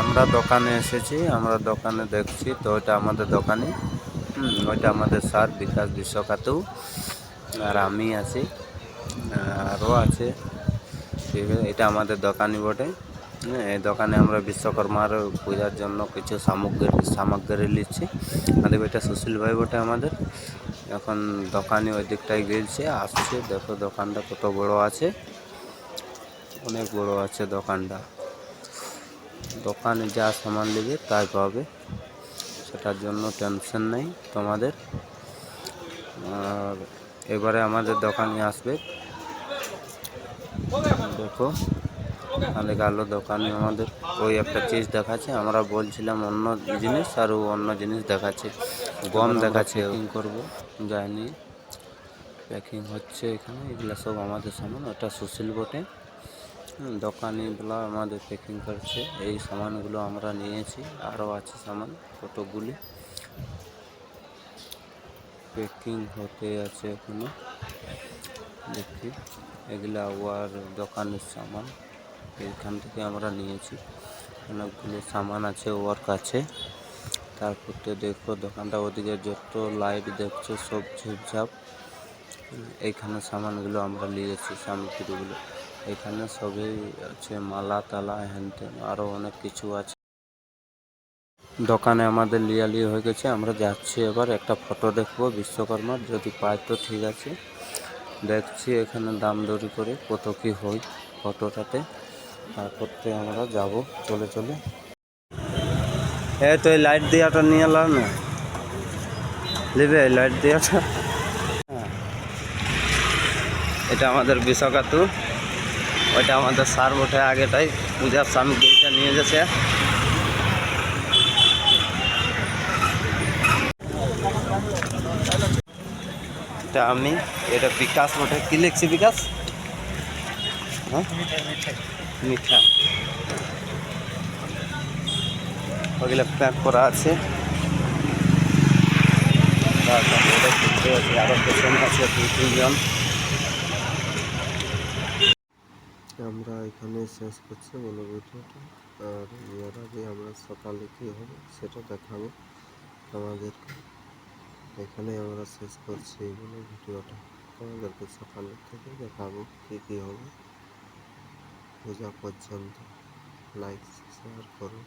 আমরা দোকানে এসেছি আমরা দোকানে দেখছি তো ওইটা আমাদের দোকানে হুম, ওইটা আমাদের স্যার বিকাশ বিশ্বকাতু। আর আমি আছি আরও আছে। ঠিক আছে এটা আমাদের দোকানই বটে। হ্যাঁ, এই দোকানে আমরা বিশ্বকর্মার পূজার জন্য কিছু সামগ্রী সামগ্রী নিচ্ছি। আমাদের এটা সুশীল ভাই বটে আমাদের। এখন দোকানে ওই দিকটায় গেলছে আসছে। দেখো দোকানটা কত বড় আছে। অনেক বড় আছে দোকানটা। দোকানে যা সামান নেবে তাই পাবে। সেটার জন্য টেনশন নেই তোমাদের। আর এবারে আমাদের দোকানে আসবে। দেখো আমাদের আলো দোকানে আমাদের। ওই একটা চিজ দেখাচ্ছে আমরা বলছিলাম অন্য জিনিস আর ও অন্য জিনিস দেখাচ্ছে। গম দেখাচ্ছে প্যাকিং করব। যায়নি। প্যাকিং হচ্ছে এখানে এগুলো সব আমাদের সামান। ওটা সুশীল বটে। দোকানিগুলো আমাদের প্যাকিং করছে। এই সামানগুলো আমরা নিয়েছি। আরও আছে সামান, কতগুলি? প্যাকিং হতে আছে এখনও। দেখি, এগুলা ওয়ার দোকানের সামান। এইখান থেকে আমরা নিয়েছি। অনেকগুলো সামান আছে ওর কাছে তারপর তো দেখো, দোকানটা ওদিকে যত লাইট দেখছ সব ঝুপঝাপ। এইখানে সামানগুলো আমরা নিয়েছি, সামগ্রীগুলো। এখানে সবই আছে, মালা, তালা হ্যান আরও অনেক কিছু আছে। দোকানে আমাদের লিয়ালি হয়ে গেছে, আমরা যাচ্ছি এবার, একটা ফটো দেখব বিশ্বকর্মার, যদি পাই তো ঠিক আছে। দেখছি এখানে দাম দরি করে কত কি হয় ফটোটাতে, তারপর তারপরতে আমরা যাব, চলে চলে। এই তো এই লাইট দেওয়াটা নিয়ে এলাম না। নেবে এই লাইট দিয়াটা হ্যাঁ। এটা আমাদের বিশ্বকাতু। ওইটা আমাদের সার বটে আগেটাই পূজার সামগ্রীটা নিয়ে গেছে। এটা আমি, এটা বিকাশ বটে। কি লিখছি বিকাশ? হ্যাঁ? মিঠা। ওগুলো প্যাক করা আছে। আরও পেশেন্ট আছে দুই তিনজন আমরা এখানে শেষ করছি বলে ভিডিওটা। আর এর আগে আমরা সকালে কী হবে সেটা দেখাবো আমাদেরকে এখানে আমরা শেষ করছি বলে ভিডিওটা। আমাদেরকে সকালের থেকে দেখাবো কী কী হবে। পূজা পর্যন্ত। লাইক শেয়ার করুন